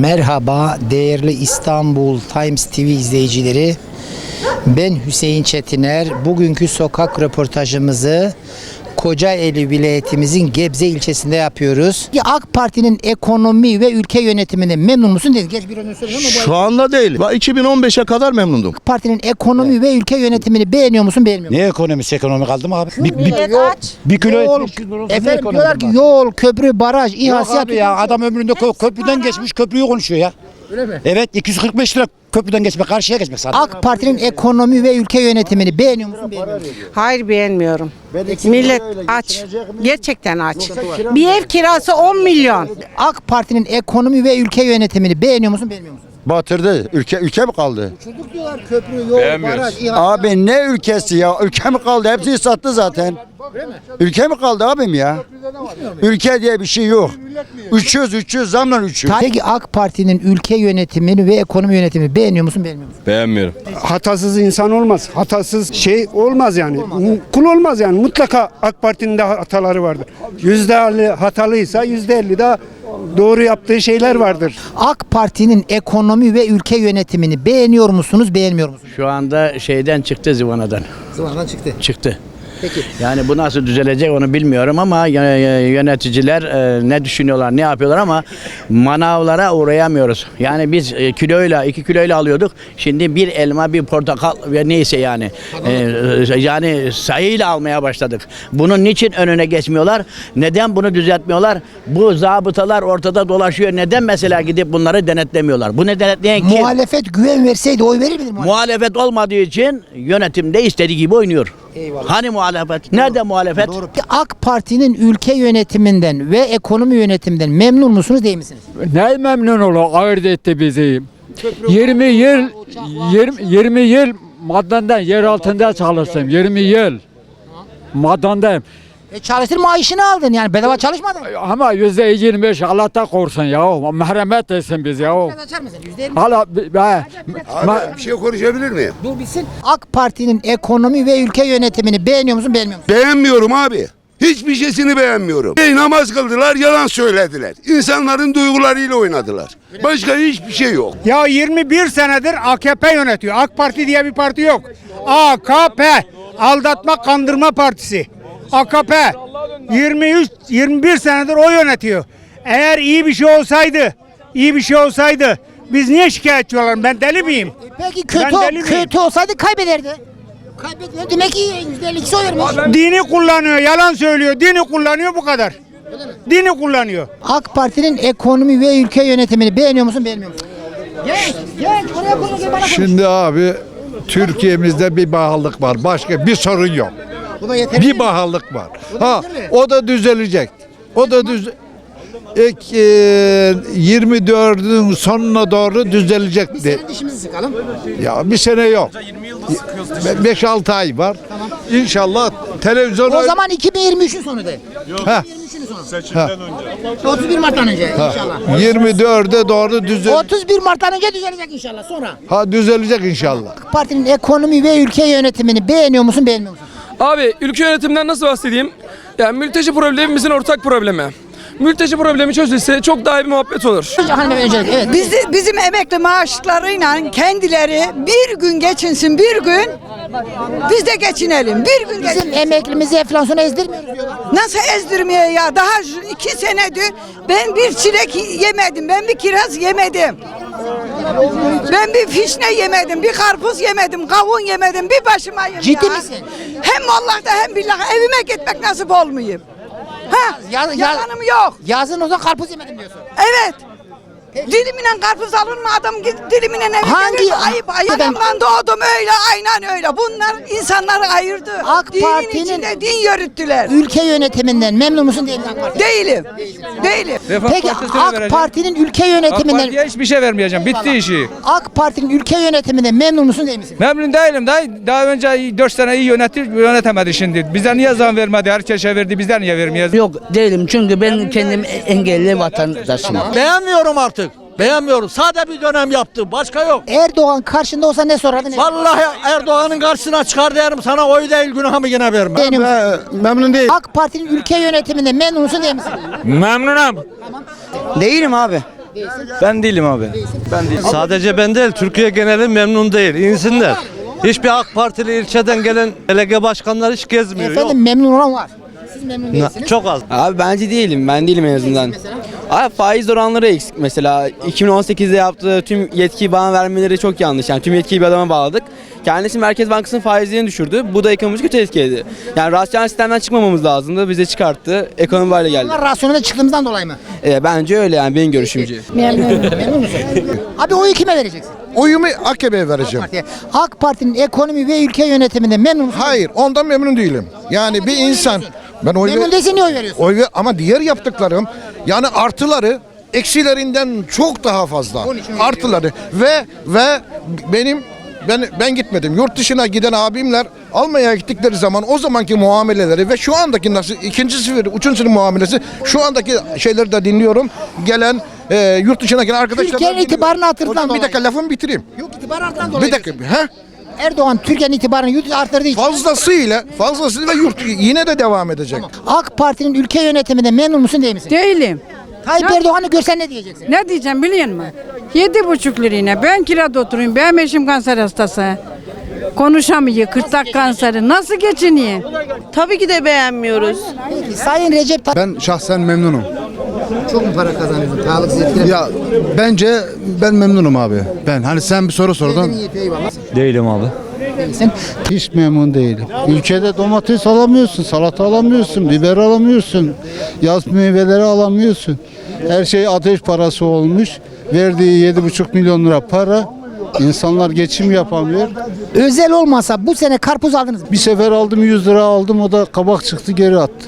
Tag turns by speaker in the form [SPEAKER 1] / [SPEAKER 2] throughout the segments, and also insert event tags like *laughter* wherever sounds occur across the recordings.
[SPEAKER 1] Merhaba değerli İstanbul Times TV izleyicileri. Ben Hüseyin Çetiner. Bugünkü sokak röportajımızı Kocaeli vilayetimizin Gebze ilçesinde yapıyoruz. Ya AK Parti'nin ekonomi ve ülke yönetiminde memnun musun dedi. Geç bir önce söyledim ama bu
[SPEAKER 2] Şu anda değil. 2015'e kadar memnundum.
[SPEAKER 1] AK Parti'nin ekonomi ve ülke yönetimini beğeniyor musun beğenmiyor musun?
[SPEAKER 3] Ne ekonomisi ekonomi kaldı mı abi? Bir, bir,
[SPEAKER 4] Millet aç.
[SPEAKER 3] bir kilo
[SPEAKER 1] Yol,
[SPEAKER 3] et 500 lira olsa ne
[SPEAKER 1] efendim diyorlar ki yol, köprü, baraj, İHA,
[SPEAKER 3] Yok
[SPEAKER 1] SİHA
[SPEAKER 3] abi ya adam ömründe kö- köprüden geçmiş köprüyü konuşuyor ya.
[SPEAKER 1] Öyle mi?
[SPEAKER 3] Evet 245 lira köprüden geçmek karşıya geçmek sadece.
[SPEAKER 1] AK Parti'nin ekonomi ve ülke yönetimini beğeniyor musun beğenmiyor musun?
[SPEAKER 4] Hayır beğenmiyorum. Millet aç. Gerçekten aç. Bir ev kirası 10 milyon.
[SPEAKER 1] AK Parti'nin ekonomi ve ülke yönetimini beğeniyor musun beğenmiyor musun?
[SPEAKER 5] Batırdı. Ülke ülke mi kaldı?
[SPEAKER 1] Çocuk diyorlar köprü, yol, baraj, İHA.
[SPEAKER 5] Abi ne ülkesi ya? Ülke mi kaldı? Hepsini sattı zaten. Ülke mi kaldı abim ya? Ülke diye bir şey yok. 300 300 zamla 300.
[SPEAKER 1] Peki AK Parti'nin ülke yönetimini ve ekonomi yönetimini beğeniyor musun beğenmiyor musun?
[SPEAKER 6] Beğenmiyorum.
[SPEAKER 7] hatasız insan olmaz. Hatasız şey olmaz yani. Kul olmaz yani. Mutlaka AK Parti'nin de hataları vardır. Yüzde elli hatalıysa yüzde elli de doğru yaptığı şeyler vardır.
[SPEAKER 1] AK Parti'nin ekonomi ve ülke yönetimini beğeniyor musunuz beğenmiyor musunuz?
[SPEAKER 8] Şu anda şeyden çıktı zıvanadan.
[SPEAKER 1] Zıvanadan çıktı.
[SPEAKER 8] Çıktı.
[SPEAKER 1] Peki.
[SPEAKER 8] Yani bu nasıl düzelecek onu bilmiyorum ama yö- yöneticiler e, ne düşünüyorlar, ne yapıyorlar ama manavlara uğrayamıyoruz. Yani biz e, kiloyla, iki kiloyla alıyorduk. Şimdi bir elma, bir portakal ve neyse yani. E, yani sayıyla almaya başladık. Bunun niçin önüne geçmiyorlar? Neden bunu düzeltmiyorlar? Bu zabıtalar ortada dolaşıyor. Neden mesela gidip bunları denetlemiyorlar? Bu ne denetleyen kim?
[SPEAKER 1] Muhalefet güven verseydi oy verir miydi muhalefet?
[SPEAKER 8] Muhalefet olmadığı için yönetimde istediği gibi oynuyor.
[SPEAKER 1] Eyvallah.
[SPEAKER 8] Hani muhalefet? Nerede muhalefet?
[SPEAKER 1] Peki AK Parti'nin ülke yönetiminden ve ekonomi yönetiminden memnun musunuz değil misiniz?
[SPEAKER 9] Ne memnun ol ayırt etti bizi. 20 yıl 20, 20 yıl madenden yer altında çalıştım. 20 yıl madendeyim.
[SPEAKER 1] E çalıştır maaşını aldın yani bedava çalışmadın.
[SPEAKER 9] Ama yüzde 25 Allah'ta korusun ya. Merhamet etsin biz ya.
[SPEAKER 1] Biraz açar mısın? Yüzde elli.
[SPEAKER 9] Hala be, ma-
[SPEAKER 10] Bir şey konuşabilir miyim?
[SPEAKER 1] Dur bitsin. AK Parti'nin ekonomi ve ülke yönetimini beğeniyor musun beğenmiyor musun?
[SPEAKER 10] Beğenmiyorum abi. Hiçbir şeysini beğenmiyorum. Ey namaz kıldılar, yalan söylediler. İnsanların duygularıyla oynadılar. Başka hiçbir şey yok.
[SPEAKER 7] Ya 21 senedir AKP yönetiyor. AK Parti diye bir parti yok. AKP aldatma kandırma partisi. AKP 23 21 senedir o yönetiyor. Eğer iyi bir şey olsaydı, iyi bir şey olsaydı biz niye şikayetçi olalım? Ben deli miyim?
[SPEAKER 1] Peki kötü
[SPEAKER 7] Ben deli miyim?
[SPEAKER 1] kötü olsaydı kaybederdi. Kaybetmiyor demek ki yüzde elli ikisi oy vermiş.
[SPEAKER 7] Dini kullanıyor, yalan söylüyor. Dini kullanıyor bu kadar. Dini kullanıyor.
[SPEAKER 1] AK Parti'nin ekonomi ve ülke yönetimini beğeniyor musun beğenmiyor musun? Genç, genç oraya konuş bana konuş.
[SPEAKER 11] Şimdi abi Türkiye'mizde bir bağlılık var. Başka bir sorun yok. Bir bağlılık var. Ha o da düzelecek. O da düz ek e, 24'ün sonuna doğru düzelecek de.
[SPEAKER 1] Senin dişimizi sıkalım.
[SPEAKER 11] Ya bir sene yok. 5-6 ay var. İnşallah televizyon
[SPEAKER 1] O zaman 2023'ün sonu de.
[SPEAKER 11] Ha.
[SPEAKER 1] 2023'ün sonu. Seçimden önce. 31 Mart'tan önce inşallah.
[SPEAKER 11] 24'e doğru düzel
[SPEAKER 1] 31 Mart'tan önce düzelecek inşallah sonra.
[SPEAKER 11] ha düzelecek inşallah.
[SPEAKER 1] AK Parti'nin ekonomi ve ülke yönetimini beğeniyor musun beğenmiyor musun?
[SPEAKER 12] Abi ülke yönetiminden nasıl bahsedeyim? Yani mülteci problemimizin ortak problemi. Mülteci problemi çözülse çok daha iyi bir muhabbet olur.
[SPEAKER 1] Hanımefendi öncelik evet.
[SPEAKER 4] Biz, bizim emekli maaşlarıyla kendileri bir gün geçinsin bir gün biz de geçinelim. Bir gün
[SPEAKER 1] Bizim
[SPEAKER 4] geçin.
[SPEAKER 1] emeklimizi enflasyona ezdirmiyoruz diyorlar.
[SPEAKER 4] Nasıl ezdirmeye ya? Daha iki senedir ben bir çilek yemedim. Ben bir kiraz yemedim. Ben bir fişne yemedim, bir karpuz yemedim, kavun yemedim, bir başımayım
[SPEAKER 1] Ciddi
[SPEAKER 4] ya.
[SPEAKER 1] misin?
[SPEAKER 4] Hem Allah'ta hem billah evime gitmek nasip olmayayım. Ha?
[SPEAKER 1] Ya- ya-
[SPEAKER 4] Yalanım yok.
[SPEAKER 1] Yazın o zaman karpuz yemedim diyorsun.
[SPEAKER 4] Evet. Diliminen karpuz alır mı adam gidip diliminen eve
[SPEAKER 1] Hangi-?
[SPEAKER 4] Ayıp.
[SPEAKER 1] Efendim-
[SPEAKER 4] Ayağımdan doğdum öyle aynen öyle. Bunlar insanları ayırdı.
[SPEAKER 1] AK
[SPEAKER 4] Dinin
[SPEAKER 1] Parti'nin-
[SPEAKER 4] içinde din yürüttüler.
[SPEAKER 1] Ülke yönetiminden memnun musun değil AK Parti?
[SPEAKER 4] Değilim. Değilim.
[SPEAKER 1] Peki AK Parti'nin ülke yönetiminden
[SPEAKER 6] hiçbir şey vermeyeceğim. Bitti işi.
[SPEAKER 1] AK Parti'nin ülke yönetiminden memnun musun değil misin?
[SPEAKER 6] Memnun değilim daha. Daha önce 4 sene iyi yönetti, yönetemedi şimdi. Bize niye zam vermedi? Herkese verdi. Bizden niye vermiyoruz?
[SPEAKER 8] Yok değilim çünkü ben kendim engelli vatandaşım.
[SPEAKER 2] Beğenmiyorum artık. Beğenmiyorum. Sade bir dönem yaptı. Başka yok.
[SPEAKER 1] Erdoğan karşında olsa ne sorardın?
[SPEAKER 2] Vallahi Erdoğan'ın karşısına çıkar derim sana oy değil günahımı yine vermem.
[SPEAKER 1] Beğeniyor musun?
[SPEAKER 5] memnun değil.
[SPEAKER 1] AK Parti'nin ülke yönetiminden memnun musun değil misin?
[SPEAKER 9] memnunum.
[SPEAKER 5] Değilim abi.
[SPEAKER 13] Ben değilim abi. Ben değilim. Sadece ben değil, Türkiye geneli memnun değil. İnsinler. Hiçbir AK Partili ilçeden gelen belediye başkanları hiç gezmiyor.
[SPEAKER 1] Efendim memnun olan var. Siz memnun değilsiniz.
[SPEAKER 13] Çok az.
[SPEAKER 14] Abi bence değilim. Ben değilim en azından. Abi faiz oranları eksik mesela. 2018'de yaptığı tüm yetkiyi bana vermeleri çok yanlış. Yani tüm yetkiyi bir adama bağladık. Kendisi Merkez Bankası'nın faizlerini düşürdü. Bu da ekonomiyi kötü etkiledi. Yani rasyonel sistemden çıkmamamız lazımdı. Bize çıkarttı. Ekonomi böyle geldi.
[SPEAKER 1] Bunlar rasyonelde çıktığımızdan dolayı mı?
[SPEAKER 14] E, bence öyle yani benim görüşümce. *laughs*
[SPEAKER 1] Memnun musun? Abi oyu kime vereceksin?
[SPEAKER 11] Oyumu AKP'ye vereceğim.
[SPEAKER 1] Partiye. AK Parti'nin ekonomi ve ülke yönetiminde memnun musun?
[SPEAKER 11] Hayır ondan memnun değilim. Yani bir insan ben oy
[SPEAKER 1] Memnun değilsen niye oy veriyorsun?
[SPEAKER 11] oy ver- ama diğer yaptıklarım yani artıları eksilerinden çok daha fazla. Artıları ve ve benim ben ben gitmedim. Yurt dışına giden abimler Almanya'ya gittikleri zaman o zamanki muameleleri ve şu andaki nasıl ikinci sınıf, üçüncü sınıf muamelesi şu andaki şeyleri de dinliyorum. Gelen e, yurt dışına gelen arkadaşlar.
[SPEAKER 1] Türkiye'nin itibarını
[SPEAKER 11] Hocam bir dakika lafımı bitireyim.
[SPEAKER 1] Yok itibar arttan dolayı.
[SPEAKER 11] Bir dakika. He?
[SPEAKER 1] Erdoğan Türkiye'nin itibarını yurt arttırdığı için.
[SPEAKER 11] Fazlasıyla, fazlasıyla yurt yine de devam edecek.
[SPEAKER 1] AK Parti'nin ülke yönetiminde memnun musun değil misin?
[SPEAKER 4] Değilim.
[SPEAKER 1] Tayyip Erdoğan'ı görsen ne diyeceksin?
[SPEAKER 4] Ne diyeceğim biliyor musun? Yedi buçuk lirine. Ben kirada oturayım. Benim eşim kanser hastası. Konuşamıyor. Kırtlak kanseri. Nasıl geçiniyor?
[SPEAKER 15] Tabii ki de beğenmiyoruz.
[SPEAKER 1] Peki, Sayın Recep Tayyip
[SPEAKER 11] Ben şahsen memnunum.
[SPEAKER 1] Çok mu para kazanıyorsun? Sağlıksız etkiler.
[SPEAKER 11] Ya bence ben memnunum abi. Ben hani sen bir soru sordun.
[SPEAKER 1] Eyvallah.
[SPEAKER 13] Değilim abi.
[SPEAKER 1] Değilsin.
[SPEAKER 11] Hiç memnun değilim. Ülkede domates alamıyorsun, salata alamıyorsun, biber alamıyorsun, yaz meyveleri alamıyorsun. Her şey ateş parası olmuş. Verdiği 7,5 milyon lira para. İnsanlar geçim yapamıyor.
[SPEAKER 1] Özel olmasa bu sene karpuz aldınız mı?
[SPEAKER 11] Bir sefer aldım 100 lira aldım o da kabak çıktı geri attı.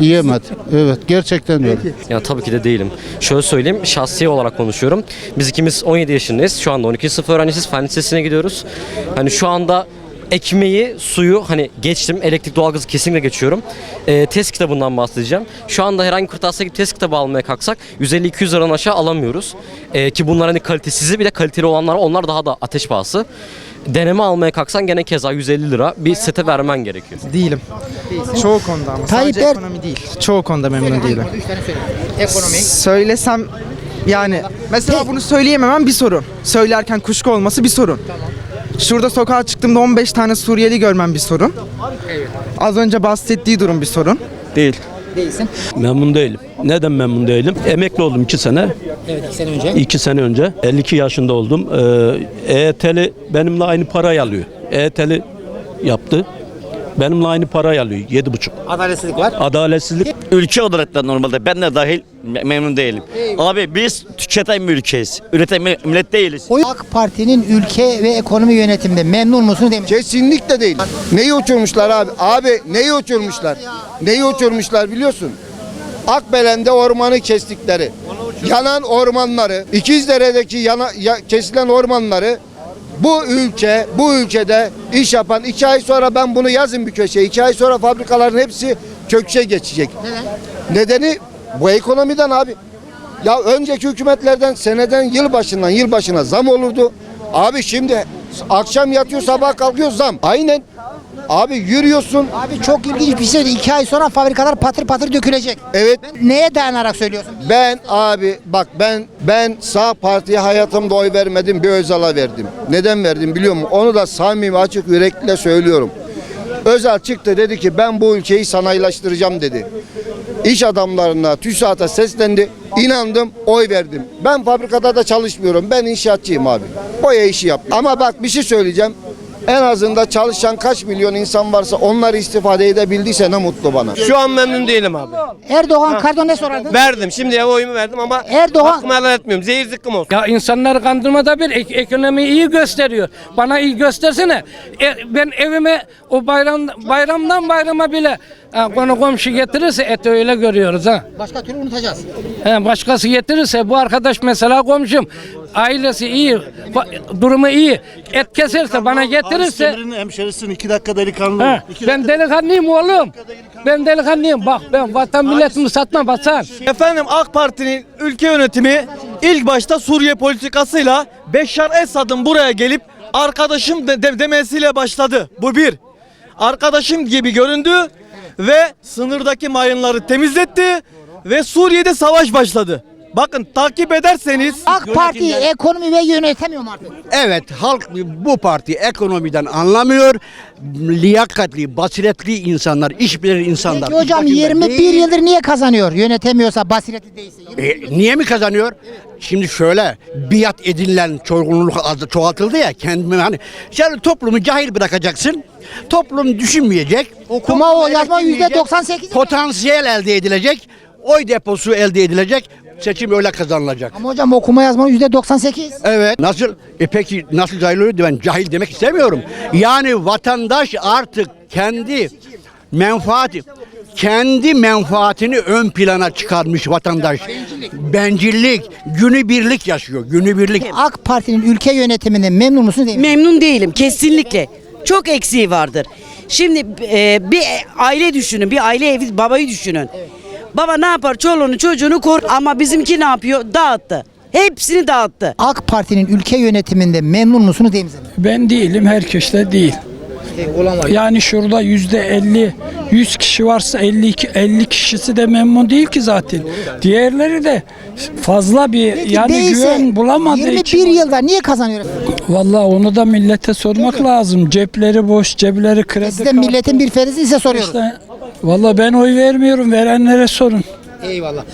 [SPEAKER 11] Yiyemedim. Evet gerçekten öyle.
[SPEAKER 16] Ya tabii ki de değilim. Şöyle söyleyeyim, şahsi olarak konuşuyorum. Biz ikimiz 17 yaşındayız. Şu anda 12 sınıf öğrencisiyiz. Fen lisesine gidiyoruz. Hani şu anda ekmeği, suyu hani geçtim. Elektrik, doğalgazı kesinlikle geçiyorum. Ee, test kitabından bahsedeceğim. Şu anda herhangi bir kırtasiye gibi test kitabı almaya kalksak 150-200 liradan aşağı alamıyoruz. Ee, ki bunlar hani kalitesizi bir de kaliteli olanlar onlar daha da ateş pahası. Deneme almaya kalksan gene keza 150 lira bir sete vermen gerekiyor.
[SPEAKER 14] Değilim. Çoğu konuda ama
[SPEAKER 1] Tayyip
[SPEAKER 14] sadece
[SPEAKER 1] Er-
[SPEAKER 14] ekonomi değil. Çoğu konuda memnun değilim.
[SPEAKER 1] Üç tane söyle. Ekonomi.
[SPEAKER 14] Söylesem yani mesela bunu söyleyememem bir sorun. Söylerken kuşku olması bir sorun. Şurada sokağa çıktığımda 15 tane Suriyeli görmem bir sorun. Az önce bahsettiği durum bir sorun.
[SPEAKER 13] Değil.
[SPEAKER 1] Değilsin.
[SPEAKER 13] Memnun değilim. Neden memnun değilim? Emekli oldum 2 sene.
[SPEAKER 1] Evet iki sene önce.
[SPEAKER 13] 2 sene önce. 52 yaşında oldum. Ee, EYT'li benimle aynı parayı alıyor. EYT'li yaptı. Benimle aynı parayı alıyor. 7,5.
[SPEAKER 1] Adaletsizlik var.
[SPEAKER 13] Adaletsizlik.
[SPEAKER 16] Ülke olarak da normalde ben de dahil me- memnun değilim. Abi biz tüketen bir ülkeyiz. Üreten bir millet değiliz.
[SPEAKER 1] AK Parti'nin ülke ve ekonomi yönetiminde memnun musun değil?
[SPEAKER 17] Kesinlikle değil. Neyi uçurmuşlar abi? Abi neyi uçurmuşlar? Neyi uçurmuşlar biliyorsun? Akbelen'de ormanı kestikleri, yanan ormanları, İkizdere'deki yana, ya- kesilen ormanları bu ülke, bu ülkede iş yapan iki ay sonra ben bunu yazın bir köşeye. iki ay sonra fabrikaların hepsi kökçe geçecek. Nedeni bu ekonomiden abi. Ya önceki hükümetlerden seneden yılbaşından yılbaşına zam olurdu. Abi şimdi akşam yatıyor sabah kalkıyor zam. Aynen. Abi yürüyorsun.
[SPEAKER 1] Abi çok ilginç bir şey. İki ay sonra fabrikalar patır patır dökülecek.
[SPEAKER 17] Evet
[SPEAKER 1] Neye dayanarak söylüyorsun?
[SPEAKER 17] ben abi bak ben ben sağ partiye hayatımda oy vermedim bir Özal'a verdim. Neden verdim biliyor musun? Onu da samimi açık yürekle söylüyorum. Özal çıktı dedi ki ben bu ülkeyi sanayilaştıracağım dedi. İş adamlarına, TÜSAT'a seslendi. İnandım, oy verdim. Ben fabrikada da çalışmıyorum. Ben inşaatçıyım abi. Boya işi yap. Ama bak bir şey söyleyeceğim. En azından çalışan kaç milyon insan varsa onları istifade edebildiyse ne mutlu bana.
[SPEAKER 16] Şu an memnun değilim abi.
[SPEAKER 1] Erdoğan Kardon ne sorardı?
[SPEAKER 16] Verdim. Şimdiye oyumu verdim ama
[SPEAKER 1] Erdoğan
[SPEAKER 16] hakkımı helal etmiyorum. Zehir zıkkım olsun.
[SPEAKER 18] Ya insanları kandırmada bir ek- ekonomi iyi gösteriyor. Bana iyi göstersene. E, ben evime o bayram bayramdan bayrama bile ha, konu komşu getirirse et öyle görüyoruz ha.
[SPEAKER 1] başka türlü unutacağız.
[SPEAKER 18] He, başkası getirirse bu arkadaş mesela komşum ailesi iyi fa- durumu iyi et keserse bana getirirse
[SPEAKER 11] hemşerisin 2 dakika delikanlı.
[SPEAKER 18] ha, ben delikanlıyım oğlum ben delikanlıyım bak ben vatan milletimi satma basan.
[SPEAKER 13] Efendim AK Parti'nin ülke yönetimi ilk başta Suriye politikasıyla Beşar Esad'ın buraya gelip arkadaşım de- de- demesiyle başladı. Bu bir. Arkadaşım gibi göründü ve sınırdaki mayınları temizletti ve Suriye'de savaş başladı. Bakın takip ederseniz
[SPEAKER 1] AK Parti ekonomi ve yönetemiyor mu artık?
[SPEAKER 10] Evet halk bu parti ekonomiden anlamıyor. Liyakatli, basiretli insanlar, iş bilen insanlar.
[SPEAKER 1] Peki hocam
[SPEAKER 10] iş başında
[SPEAKER 1] 21
[SPEAKER 10] değil.
[SPEAKER 1] yıldır niye kazanıyor? Yönetemiyorsa, basiretli değilse.
[SPEAKER 10] E, niye mi kazanıyor? Şimdi şöyle biat edilen çoğunluk adı çoğaltıldı ya kendimi hani sen toplumu cahil bırakacaksın. Toplum düşünmeyecek.
[SPEAKER 1] Okuma o yazma
[SPEAKER 10] eleştirmeyecek,
[SPEAKER 1] %98.
[SPEAKER 10] Potansiyel elde edilecek. Oy deposu elde edilecek. Seçim öyle kazanılacak.
[SPEAKER 1] Ama hocam okuma yazma %98.
[SPEAKER 10] Evet. Nasıl? E peki nasıl cahil oluyor? Ben cahil demek istemiyorum. Yani vatandaş artık kendi menfaati kendi menfaatini ön plana çıkarmış vatandaş. Bencillik, günübirlik yaşıyor. Günübirlik.
[SPEAKER 1] AK Parti'nin ülke yönetiminden memnun musunuz değil mi?
[SPEAKER 15] Memnun değilim kesinlikle. Çok eksiği vardır. Şimdi e, bir aile düşünün, bir aile evi babayı düşünün. Baba ne yapar? Çoluğunu çocuğunu kor ama bizimki ne yapıyor? Dağıttı. Hepsini dağıttı.
[SPEAKER 1] AK Parti'nin ülke yönetiminde memnun musunuz değil misiniz?
[SPEAKER 18] Ben değilim, herkes de değil.
[SPEAKER 1] Var.
[SPEAKER 18] Yani şurada yüzde 50, 100 kişi varsa 52, 50 kişisi de memnun değil ki zaten. Diğerleri de fazla bir
[SPEAKER 1] Peki
[SPEAKER 18] yani
[SPEAKER 1] değilse
[SPEAKER 18] güven bulamadığı
[SPEAKER 1] 21
[SPEAKER 18] için.
[SPEAKER 1] yılda niye kazanıyor?
[SPEAKER 18] Vallahi onu da millete sormak lazım. Cepleri boş, cepleri kredi
[SPEAKER 1] Siz de
[SPEAKER 18] kartı.
[SPEAKER 1] milletin bir ferisi size soruyoruz.
[SPEAKER 18] İşte, vallahi ben oy vermiyorum. Verenlere sorun.
[SPEAKER 1] Eyvallah.